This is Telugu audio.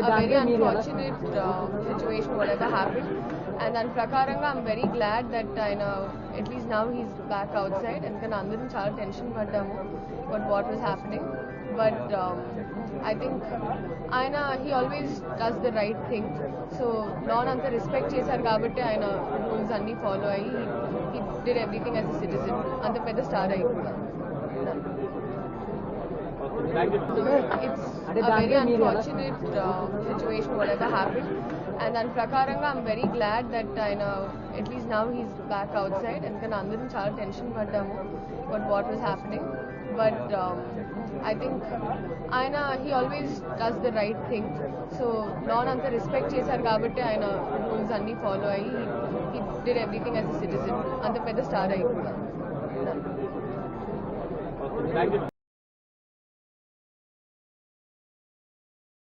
a very unfortunate uh, situation, whatever happened. And దాని ప్రకారంగా ఐమ్ వెరీ గ్లాడ్ దట్ ఆయన at least now he's back outside ఎందుకంటే అందరం చాలా టెన్షన్ పడ్డాము but what was happening but I think ఆయన he always does the right thing so lawn అంత రెస్పెక్ట్ చేశారు కాబట్టి ఆయన రూల్స్ అన్నీ ఫాలో అయ్యి he did everything as a citizen అంత పెద్ద స్టార్ అయిపోతారు it's a very unfortunate uh, situation, whatever happened. And దాని ప్రకారంగా ఐమ్ వెరీ గ్లాడ్ దట్ ఆయన at least now he's back outside ఎందుకంటే అందరం చాలా టెన్షన్ పడ్డాము but what was happening but I think ఆయన he always does the right thing so lawn అంత రెస్పెక్ట్ చేశారు కాబట్టి ఆయన రూల్స్ అన్నీ ఫాలో అయ్యి he did everything as a citizen అంత పెద్ద స్టార్ అయిపోతారు థ్యాంక్ యూ